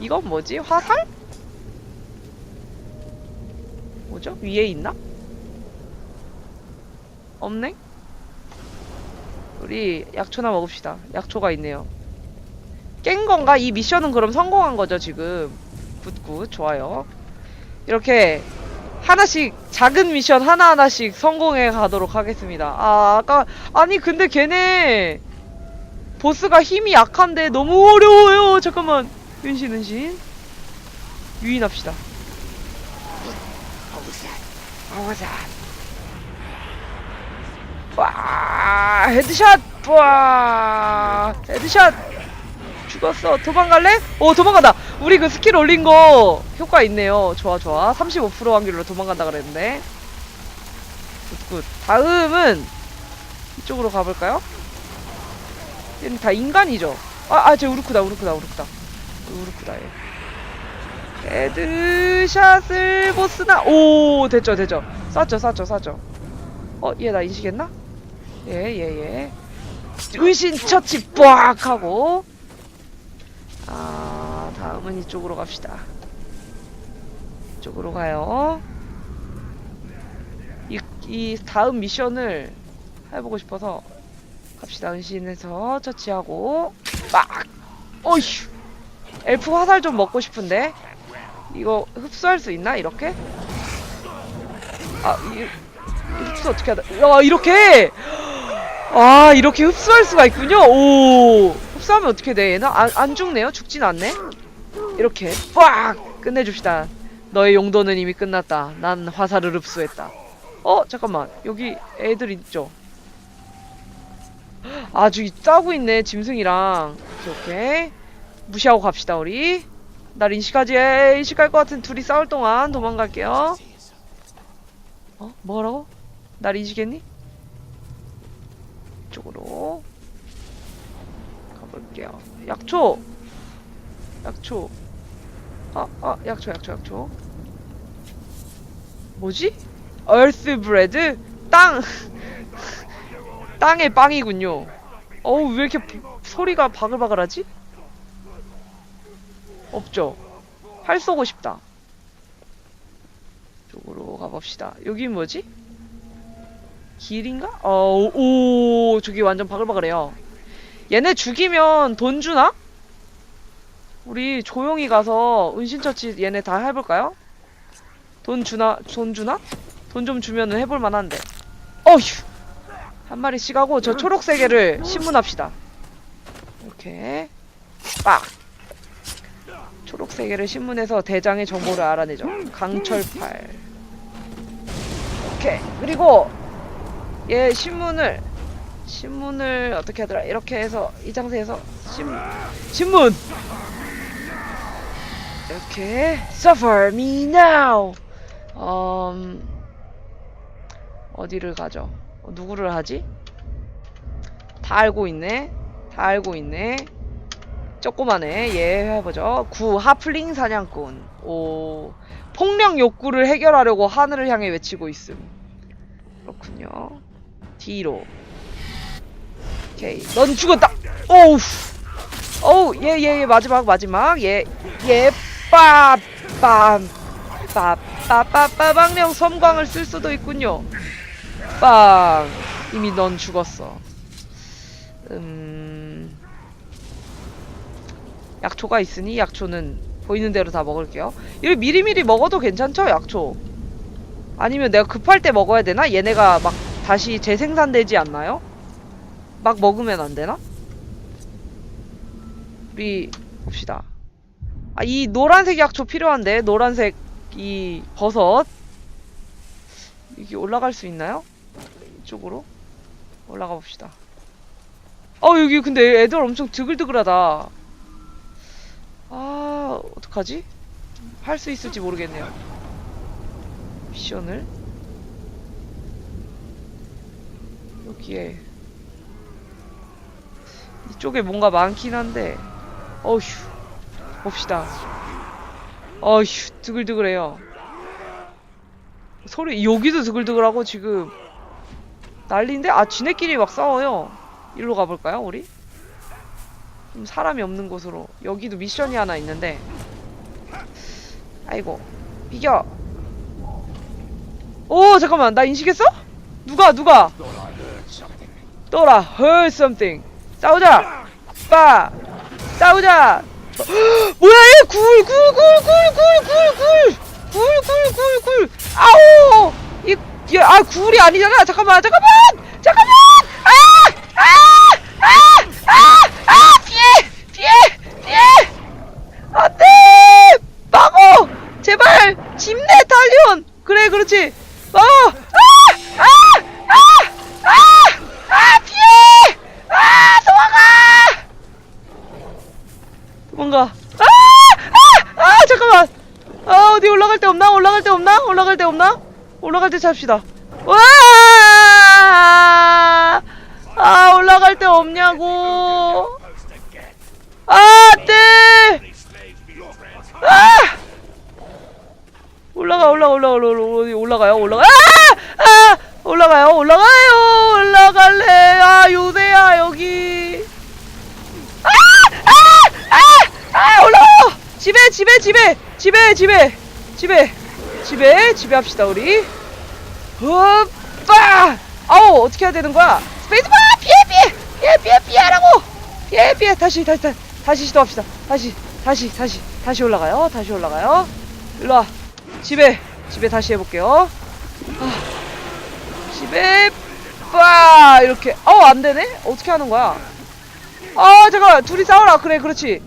이건 뭐지? 화살? 뭐죠? 위에 있나? 없네? 우리 약초나 먹읍시다. 약초가 있네요. 깬 건가? 이 미션은 그럼 성공한 거죠, 지금. 굿굿, 좋아요. 이렇게 하나씩, 작은 미션 하나하나씩 성공해 가도록 하겠습니다. 아, 아까, 아니, 근데 걔네, 보스가 힘이 약한데 너무 어려워요. 잠깐만. 은신, 은신. 유인합시다. 오자. 와, 헤드샷! 와, 헤드샷! 죽었어. 도망갈래? 오, 도망간다. 우리 그 스킬 올린 거 효과 있네요. 좋아, 좋아. 35% 확률로 도망간다 그랬는데. 굿, 굿. 다음은 이쪽으로 가볼까요? 얘는 다 인간이죠. 아, 아, 쟤 우르크다, 우르크다, 우르크다. 우르크다, 얘. 헤드샷을 보스나, 오, 됐죠, 됐죠. 쐈죠, 쐈죠, 쐈죠. 어, 얘 나 인식했나? 예, 예, 예. 의신 처치 빡! 하고. 아, 다음은 이쪽으로 갑시다. 이쪽으로 가요. 이, 이 다음 미션을 해보고 싶어서 갑시다. 은신해서 처치하고 빡! 어휴! 엘프 화살 좀 먹고 싶은데 이거 흡수할 수 있나? 이렇게? 아, 이, 이 흡수 어떻게 하다? 야, 이렇게! 아, 이렇게 흡수할 수가 있군요? 오! 흡수하면 어떻게 돼? 얘는 안, 안 죽네요? 죽진 않네? 이렇게 빡! 끝내줍시다. 너의 용도는 이미 끝났다. 난 화살을 흡수했다. 어? 잠깐만. 여기 애들 있죠? 아주 싸우고 있네, 짐승이랑. 오케이. 무시하고 갑시다, 우리. 날 인식하지, 에이, 인식할 것 같은 둘이 싸울 동안 도망갈게요. 어? 뭐라고? 날 인식했니? 이쪽으로 가볼게요. 약초! 약초. 아, 아, 약초, 약초, 약초. 뭐지? 얼스 브레드? 땅! 땅의 빵이군요. 어우, 왜 이렇게 소리가 바글바글하지? 없죠? 활 쏘고 싶다. 쪽으로 가봅시다. 여기 뭐지? 길인가? 어, 오, 저기 완전 바글바글해요. 얘네 죽이면 돈 주나? 우리 조용히 가서 은신처치 얘네 다 해볼까요? 돈 주나? 돈 주나? 돈 좀 주면은 해볼 만 한데. 어휴! 한 마리씩 하고 저 초록색 애를 신문합시다. 이렇게. 빡! 초록색 애를 신문해서 대장의 정보를 알아내죠. 강철팔. 오케이. 그리고 얘 신문을 신문을 어떻게 하더라? 이렇게 해서 이 장소에서 신 신문 이렇게 suffer me now. 음 어디를 가죠? 어, 누구를 하지? 다 알고 있네. 다 알고 있네. 조그마네. 얘 해보죠. 구 하플링 사냥꾼. 오 폭력 욕구를 해결하려고 하늘을 향해 외치고 있음. 그렇군요. 뒤로. 오케이. 넌 죽었다. 오우. 어우, 얘, 얘, 얘, 마지막, 마지막. 얘, 얘, 빠, 빰, 빠, 빠, 빠, 빠방령 섬광을 쓸 수도 있군요. 빵. 이미 넌 죽었어. 음. 약초가 있으니 약초는 보이는 대로 다 먹을게요. 이거 미리미리 먹어도 괜찮죠? 약초. 아니면 내가 급할 때 먹어야 되나? 얘네가 막 다시 재생산되지 않나요? 막 먹으면 안 되나? 우리 봅시다. 아, 이 노란색 약초 필요한데 노란색 이 버섯 여기 올라갈 수 있나요? 이쪽으로 올라가 봅시다. 어 여기 근데 애들 엄청 드글드글하다. 아 어떡하지? 할 수 있을지 모르겠네요. 미션을. 여기에. 이쪽에 뭔가 많긴 한데. 어휴. 봅시다. 어휴 드글드글해요. 소리 여기도 드글드글하고 지금 난리인데? 아 지네끼리 막 싸워요. 일로 가볼까요 우리? 좀 사람이 없는 곳으로. 여기도 미션이 하나 있는데. 아이고. 비겨. 오 잠깐만. 나 인식했어? 누가 누가? 또라. Heard 싸우자. 빠. 싸우자. 뭐야 얘 굴 굴 굴 굴 굴 굴 굴 굴 굴굴굴. 아우 이아 굴이 아니잖아. 잠깐만. 잠깐만! 잠깐만! 아아아아아 피해 피해 피해 안돼 막어 제발! 집내 달리온! 그래 그렇지. 막어! 아 아 아 아 아 피해! 아 도망가! 도망가. 아 아 아 잠깐만. 아 어디 올라갈 데 없나? 올라갈 데 없나? 올라갈 데 없나? 올라갈 때 잡시다. 와아 아, 올라갈 데 없냐고. 아 안돼! 아 올라가 올라가 올라가 올라가 올라가요? 올라가. 아! 아! 올라가요? 올라가요? 올라갈래. 아 요새야 여기. 아아아아 올라가요! 집에 집에 집에 집에 집에 집에 집에 집에 합시다 우리. 오빠 아우 어떻게 해야 되는 거야? 스페이스바! 피해 피해! 피해 피해 피하라고! 피해 피해! 다시 다시 다시 시도합시다. 다시 다시 다시 다시 올라가요? 다시 올라가요? 일로와 집에 집에 다시 해볼게요. 아, 집에 빠 이렇게. 어우 안되네? 어떻게 하는 거야? 아 잠깐만 둘이 싸워라. 그래 그렇지.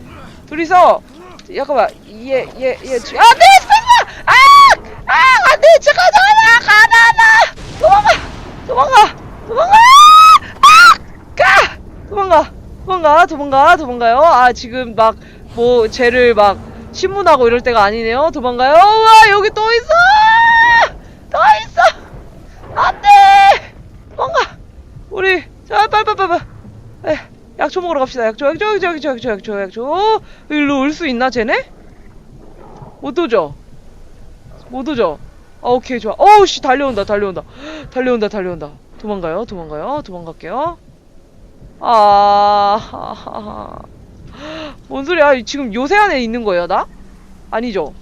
둘이서 잠깐만 얘얘얘 안돼! 스페이스바 아아 안돼! 잠깐 잠깐 가나 도망가! 도망가! 도망가! 아가 도망가! 도망가! 도망가! 도망가요? 아 지금 막 뭐 쟤를 막 신문하고 이럴 때가 아니네요. 도망가요. 우와 여기 또 있어! 또 있어! 안돼! 도망가! 우리 자 빨리. 에, 약초 먹으러 갑시다. 약초 약초 약초 약초 약초 약초 약초. 일로 올 수 있나 쟤네? 못 오죠? 못 오죠? 아 오케이 좋아. 어우 씨 달려온다 달려온다. 달려온다 달려온다. 도망가요 도망가요 도망갈게요. 아... 뭔 소리야 지금 요새 안에 있는 거예요 나? 아니죠?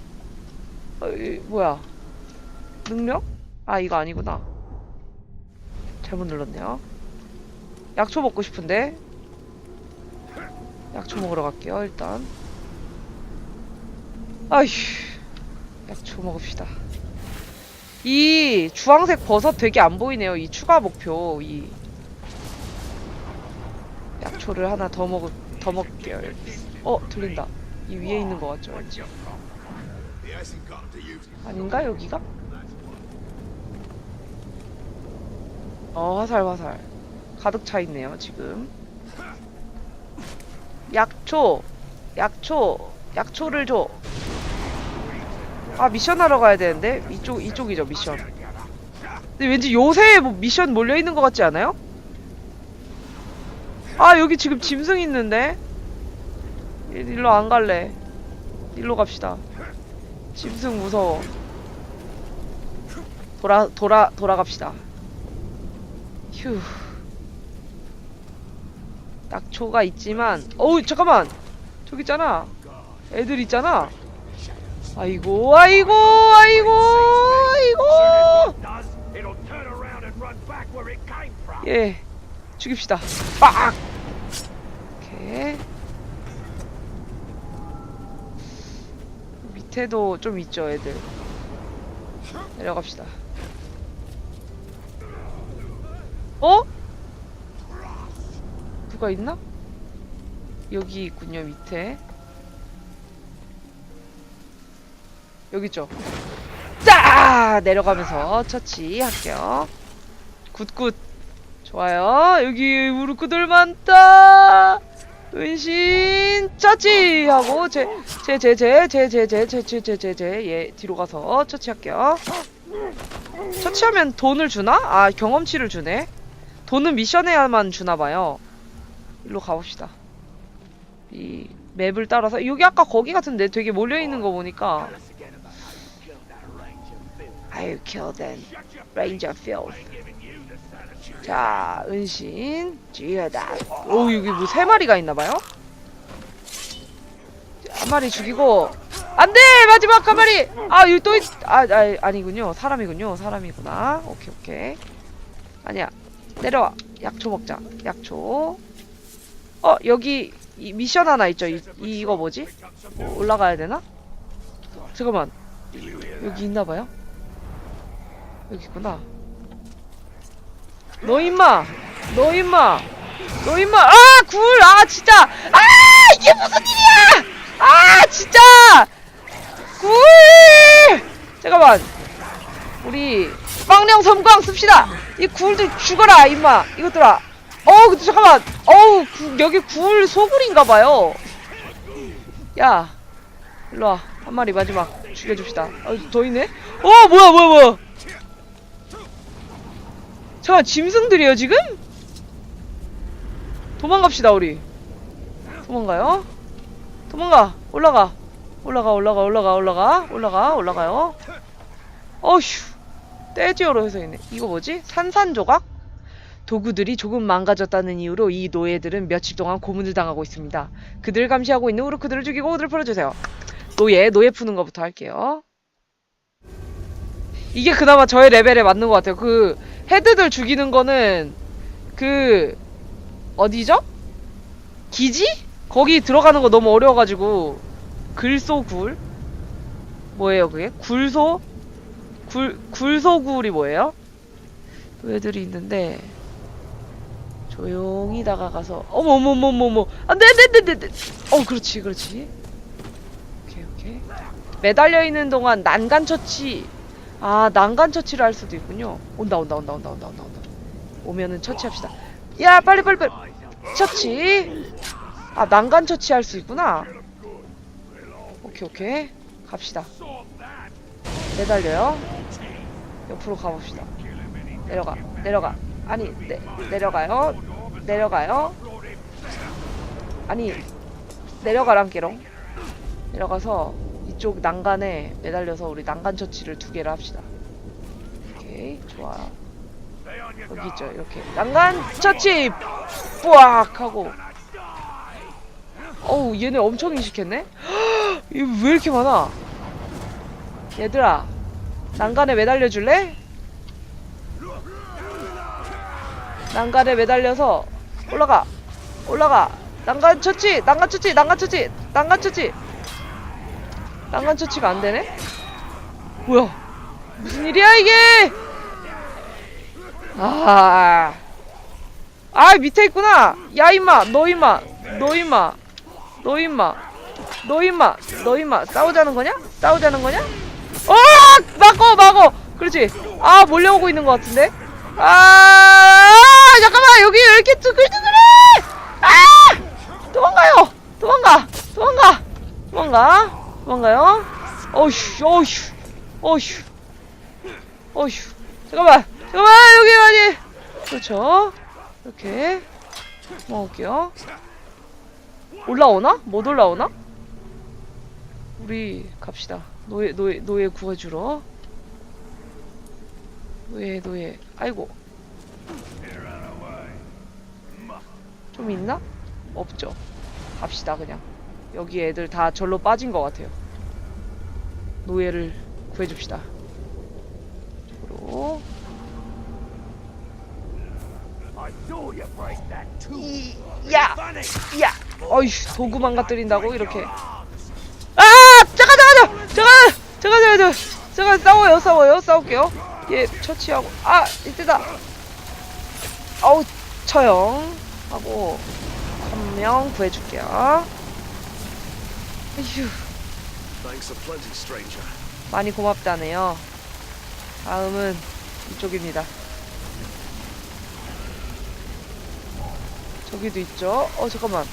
어, 이, 뭐야 능력? 아 이거 아니구나 잘못 눌렀네요 약초 먹고 싶은데 약초 먹으러 갈게요 일단 아휴 약초 먹읍시다 이 주황색 버섯 되게 안 보이네요. 이 추가 목표 이 약초를 하나 더 먹을 더 먹을게요. 여기. 어 들린다. 이 위에 있는 거 같죠? 아닌가 여기가? 어 화살 화살 가득 차 있네요 지금. 약초 약초 약초를 줘. 아 미션 하러 가야 되는데 이쪽 이쪽이죠 미션. 근데 왠지 요새 뭐 미션 몰려 있는 것 같지 않아요? 아 여기 지금 짐승 있는데 일- 일로 안 갈래. 일로 갑시다. 짐승 무서워. 돌아 돌아 돌아갑시다. 휴. 낙초가 있지만 어우 잠깐만 저기 있잖아. 애들 있잖아. 아이고 아이고 아이고 아이고. 예 죽입시다 빡 오케이 밑에도 좀 있죠 애들. 내려갑시다. 어? 누가 있나? 여기 있군요 밑에. 여기 있죠. 짜 내려가면서 처치 할게요 굿굿. 좋아요. 여기 우르크들 많다 은신 처치 하고 제 제 제 제 제 제 제 제 제 제제제예 뒤로 가서 처치할게요 처치하면 돈을 주나? 아 경험치를 주네 돈은 미션에야만 주나봐요 일로 가봅시다 이 맵을 따라서 여기 아까 거기 같은데 되게 몰려 있는 거 보니까 I kill them Ranger Field 자 은신 쥐어다. 오 여기 뭐 세 마리가 있나봐요? 한 마리 죽이고. 안 돼! 마지막 한 마리! 아 여기 또 있... 아, 아 아니군요. 사람이군요. 사람이구나. 오케이 오케이. 아니야. 내려와. 약초 먹자. 약초. 어 여기 이 미션 하나 있죠. 이, 이 이거 뭐지? 어, 올라가야 되나? 잠깐만. 여기 있나봐요? 여기 있구나 너 임마! 너 임마! 너 임마! 아 굴 아 진짜! 아 이게 무슨 일이야! 아 진짜! 굴! 잠깐만. 우리 빵령 섬광 씁시다. 이 굴들 죽어라 임마. 이것들아. 어우 근데 잠깐만. 어우 구, 여기 굴 소굴인가봐요. 야 일로와. 한 마리 마지막 죽여줍시다. 어, 더 있네? 어 뭐야 뭐야 뭐야 잠깐 짐승들이에요 지금? 도망갑시다 우리 도망가요? 도망가 올라가 올라가 올라가 올라가 올라가 올라가 올라가요 어휴 떼지어로 해서 있네 이거 뭐지? 산산조각? 도구들이 조금 망가졌다는 이유로 이 노예들은 며칠 동안 고문을 당하고 있습니다 그들을 감시하고 있는 우르크들을 죽이고 오들 풀어주세요 노예 노예 푸는 것부터 할게요 이게 그나마 저의 레벨에 맞는 것 같아요 그 헤드들 죽이는 거는 그 어디죠? 기지? 거기 들어가는 거 너무 어려워가지고 글소굴 뭐예요 그게? 굴소? 굴 굴소굴이 뭐예요? 애들이 있는데 조용히 다가가서 어머 어머 어머 어머 어머 안돼 안돼 안돼 안돼 어 그렇지 그렇지 오케이 오케이 매달려 있는 동안 난간 처치 아 난간 처치를 할 수도 있군요. 온다 온다 온다 온다 온다 온다 온다. 오면은 처치합시다. 야 빨리 빨리 빨리. 처치. 아 난간 처치할 수 있구나. 오케이 오케이. 갑시다. 매달려요. 옆으로 가봅시다. 내려가 내려가. 아니 내, 내려가요. 내려가요. 아니 내려가란께롱. 내려가서 이쪽 난간에 매달려서 우리 난간 처치를 두 개를 합시다. 오케이 좋아. 여기 있죠 이렇게. 난간 처치! 뿌악! 하고. 어우 얘네 엄청 인식했네? 이거 왜 이렇게 많아? 얘들아 난간에 매달려 줄래? 난간에 매달려서 올라가. 올라가. 난간 처치! 난간 처치! 난간 처치! 난간 처치 난간 처치가 안 되네? 뭐야? 무슨 일이야 이게? 아, 아 밑에 있구나. 야 임마. 너 임마. 너 임마. 너 임마. 너 임마. 너 임마. 싸우자는 거냐? 싸우자는 거냐? 어! 막어 막어. 그렇지. 아 몰려오고 있는 것 같은데? 아 잠깐만. 여기 왜 이렇게 뜨글뜨글해? 아! 도망가요. 도망가. 도망가. 도망가 도망가요? 어휴 어휴 어휴 어휴. 잠깐만 잠깐만 여기 어디 그렇죠. 이렇게 먹을게요. 올라오나? 못 올라오나? 우리 갑시다. 노예 노예 노예 구해주러. 노예 노예. 아이고. 좀 있나? 없죠. 갑시다 그냥 여기 애들 다 절로 빠진 것 같아요 노예를 구해줍시다 이쪽으로. 이, 야! 야! 어휴 도구 망가뜨린다고 이렇게 아! 잠깐 잠깐 잠깐 잠깐 잠깐 잠깐 잠깐 싸워요 싸워요 싸울게요 얘 처치하고 아 이때다 어우 처형 하고 한 명 구해줄게요 휴. 많이 고맙다네요. 다음은 이쪽입니다. 저기도 있죠? 어 잠깐만.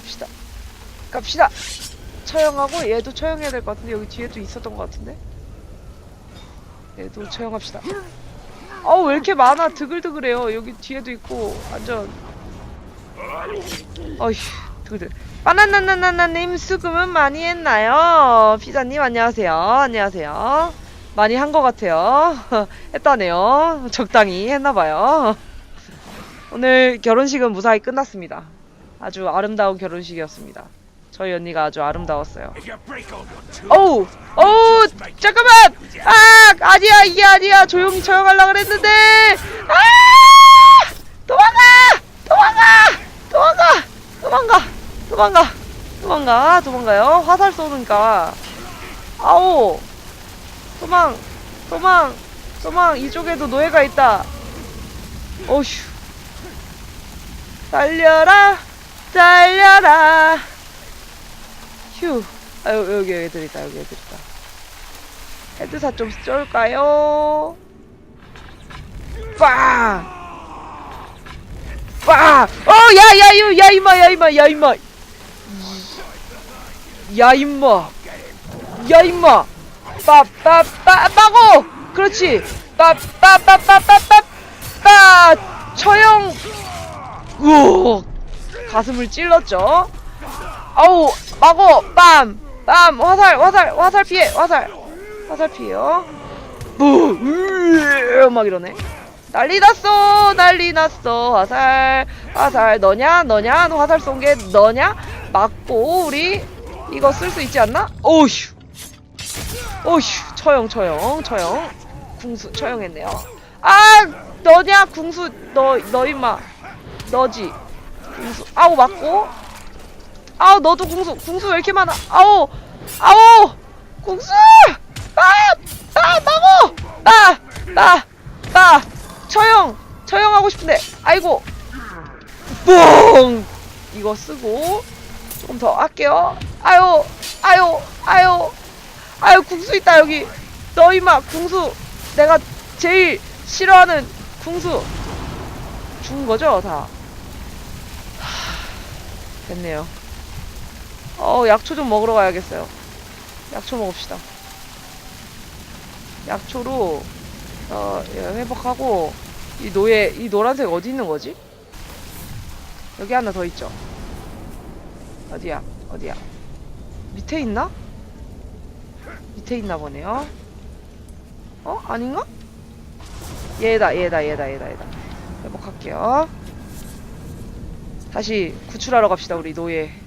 갑시다. 갑시다. 처형하고 얘도 처형해야 될 것 같은데 여기 뒤에도 있었던 것 같은데? 얘도 처형합시다 어우 왜 이렇게 많아? 드글드글해요. 여기 뒤에도 있고 완전. 어휴 드글드글 바나나나나나님 수금은 많이 했나요? 피자님 안녕하세요. 안녕하세요. 많이 한 것 같아요. 했다네요. 적당히 했나봐요. 오늘 결혼식은 무사히 끝났습니다. 아주 아름다운 결혼식이었습니다. 저희 언니가 아주 아름다웠어요. 어우, 어우, 잠깐만! 아, 아니야, 이게 아니야. 조용히 처형하려 그랬는데! 아! 도망가! 도망가! 도망가! 도망가! 도망가! 도망가! 도망가요. 화살 쏘니까. 아오! 도망! 도망! 도망! 이쪽에도 노예가 있다. 어휴. 달려라! 달려라! 휴. 아, 여기, 여기 애들 있다, 여기 애들 있다. 헤드샷 좀 쏠까요? 빵! 빵! 어, 야, 야, 야, 야, 임마, 야, 임마, 야, 임마. 야, 임마. 야, 임마. 빠, 빠, 빠, 빠고! 그렇지. 빠, 빠, 빠, 빠, 빠, 빠, 빠! 처형! 우와! 가슴을 찔렀죠? 아우 마고 빰! 빰! 화살 화살 화살 피해 화살. 화살 피해요. 뭐, 뿌막 이러네. 난리 났어 난리 났어. 화살 화살. 너냐 너냐? 너 화살 쏜 게 너냐? 맞고 우리 이거 쓸 수 있지 않나? 오휴. 오휴 처형 처형 처형. 궁수 처형했네요. 아 너냐? 궁수 너 너 임마. 너지. 궁수. 아우 맞고 아우 너도 궁수 궁수 왜 이렇게 많아? 아우 아우 궁수! 아아 나고 나나나 처형 처형 하고 싶은데. 아이고. 뽕 이거 쓰고 조금 더 할게요. 아유 아유 아유 아유 궁수 있다 여기. 너 임마 궁수. 내가 제일 싫어하는 궁수. 죽은 거죠 다? 하, 됐네요 어, 약초 좀 먹으러 가야겠어요. 약초 먹읍시다. 약초로 어, 예, 회복하고 이 노예 이 노란색 어디 있는 거지? 여기 하나 더 있죠. 어디야? 어디야? 밑에 있나? 밑에 있나 보네요. 어? 아닌가? 얘다, 얘다, 얘다, 얘다, 얘다. 회복할게요. 다시 구출하러 갑시다, 우리 노예.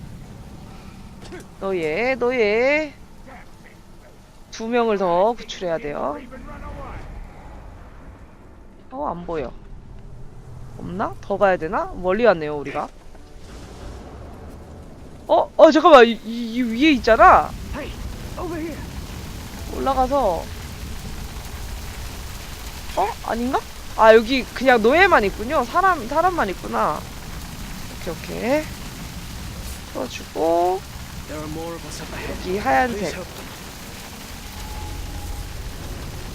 노예, 노예. 두 명을 더 구출해야 돼요. 어, 안 보여. 없나? 더 가야 되나? 멀리 왔네요, 우리가. 어, 어, 잠깐만. 이, 이, 이 위에 있잖아. 올라가서. 어? 아닌가? 아, 여기 그냥 노예만 있군요. 사람, 사람만 있구나. 오케이, 오케이. 풀어주고, 여기 하얀색.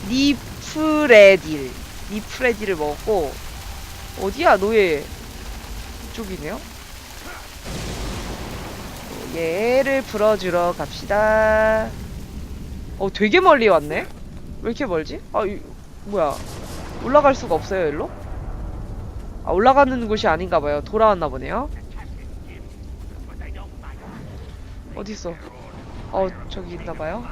니프레딜. 니프레딜을 먹었고 어디야 노예 이쪽이네요? 어, 얘를 풀어주러 갑시다. 어 되게 멀리 왔네? 왜 이렇게 멀지? 아 이, 뭐야. 올라갈 수가 없어요 일로? 아 올라가는 곳이 아닌가 봐요. 돌아왔나 보네요 어딨어 어 저기 있나봐요.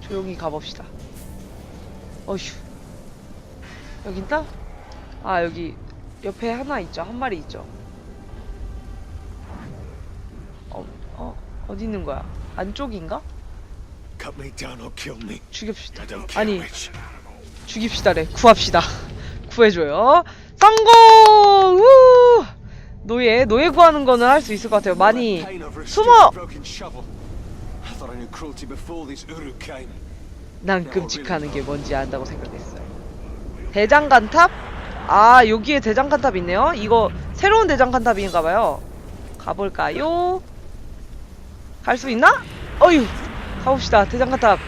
조용히 가봅시다. 어휴. 여기 있나? 아, 여기 옆에 하나 있죠. 한 마리 있죠. 어, 어, 어디 있는 거야? 안쪽인가? 죽입시다. 아니. 죽입시다래. 구합시다. 구해줘요. 성공! 우! 노예, 노예 구하는 거는 할 수 있을 것 같아요. 많이 숨어! 난 끔찍하는 게 뭔지 안다고 생각했어요. 대장간 탑? 아, 여기에 대장간 탑 있네요. 이거 새로운 대장간 탑인가봐요. 가볼까요? 갈 수 있나? 어휴, 가봅시다. 대장간 탑.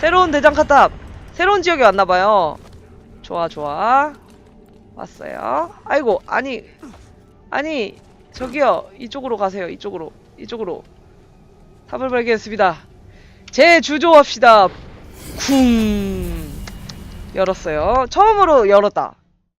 새로운 대장간 탑. 새로운 지역에 왔나봐요. 좋아, 좋아. 왔어요. 아이고, 아니, 아니, 저기요. 이쪽으로 가세요. 이쪽으로. 이쪽으로. 탑을 발견했습니다. 재주조합시다. 쿵 열었어요. 처음으로 열었다.